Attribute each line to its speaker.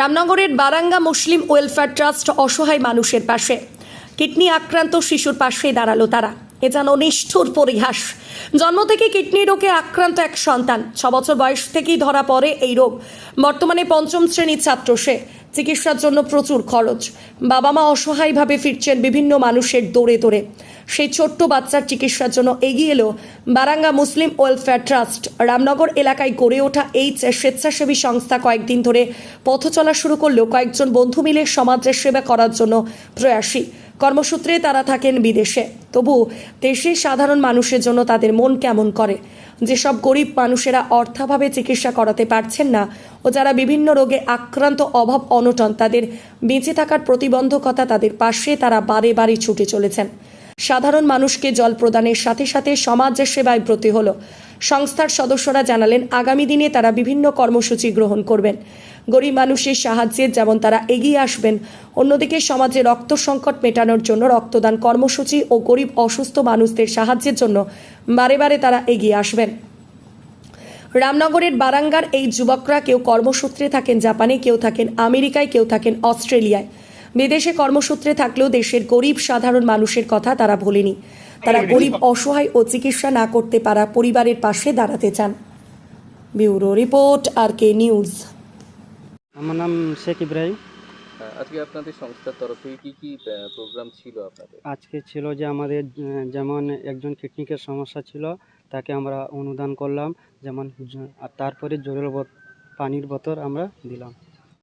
Speaker 1: রামনগরের বারাঙ্গা Muslim welfare trust অসহায় মানুষের পাশে। কিডনি আক্রান্ত শিশুর পাশে দাঁড়াল তারা। এ যেন নিষ্ঠুর পরিহাস। জন্ম থেকে কিডনি রোগে আক্রান্ত এক সন্তান। ছ বছর বয়স থেকেই ধরা পড়ে এই রোগ। বর্তমানে পঞ্চম শ্রেণির ছাত্র সে। চিকিৎসার জন্য প্রচুর খরচ। বাবা মা অসহায়ভাবে ফিরছেন বিভিন্ন মানুষের দৌড়ে দৌড়ে। সেই ছোট্ট বাচ্চার চিকিৎসার জন্য এগিয়ে এলো Baranga Muslim welfare trust. Ramnagar এলাকায় গড়ে ওঠা এই স্বেচ্ছাসেবী সংস্থা কয়েকদিন ধরে পথ চলা শুরু করলেও কয়েকজন বন্ধু মিলে সমাজের সেবা করার জন্য প্রয়াসী। কর্মসূত্রে তারা থাকেন বিদেশে। তবু দেশের সাধারণ মানুষের জন্য তাদের মন কেমন করে? যেসব গরিব মানুষেরা অর্থাভাবে চিকিৎসা করাতে পারছেন না ও যারা বিভিন্ন রোগে আক্রান্ত, অভাব, অনটন, তাদের বেঁচে থাকার প্রতিবন্ধকতা তাদের পাশে তারা বারে বারে ছুটে চলেছেন। সাধারণ মানুষকে জল প্রদানের সাথে সাথে সমাজের সেবায় ব্রতী হলো। সংস্থার সদস্যরা জানালেন, আগামী দিনে তারা বিভিন্ন কর্মসূচি গ্রহণ করবেন। গরিব মানুষের সাহায্যে যেমন তারা এগিয়ে আসবেন, অন্যদিকে সমাজে রক্ত সংকট মেটানোর জন্য রক্তদান কর্মসূচি ও গরিব অসুস্থ মানুষদের সাহায্যের জন্য বারে বারে তারা এগিয়ে আসবেন। রামনগরের বারাঙ্গার এই যুবকরা কেউ কর্মসূত্রে থাকেন জাপানে, কেউ থাকেন আমেরিকায়, কেউ থাকেন অস্ট্রেলিয়ায়। বিদেশে কর্মসূত্রে থাকলেও দেশের গরিব সাধারণ মানুষের কথা তারা ভোলেনি। তারা গরিব, অসহায় ও চিকিৎসা না করতে পারা পরিবারের পাশে দাঁড়াতে চান। Bureau report R K news.
Speaker 2: আমার নাম শেখ ইব্রাহিম।
Speaker 3: আজকে আপনাদের সংস্থার তরফ থেকে কী কী প্রোগ্রাম ছিল আপনাদের?
Speaker 2: আজকে ছিল যে আমাদের যেমন একজন কিডনিকের সমস্যা ছিল তাকে আমরা অনুদান করলাম যেমন আর তারপরে জলের বোত- পানির বোতল আমরা দিলাম।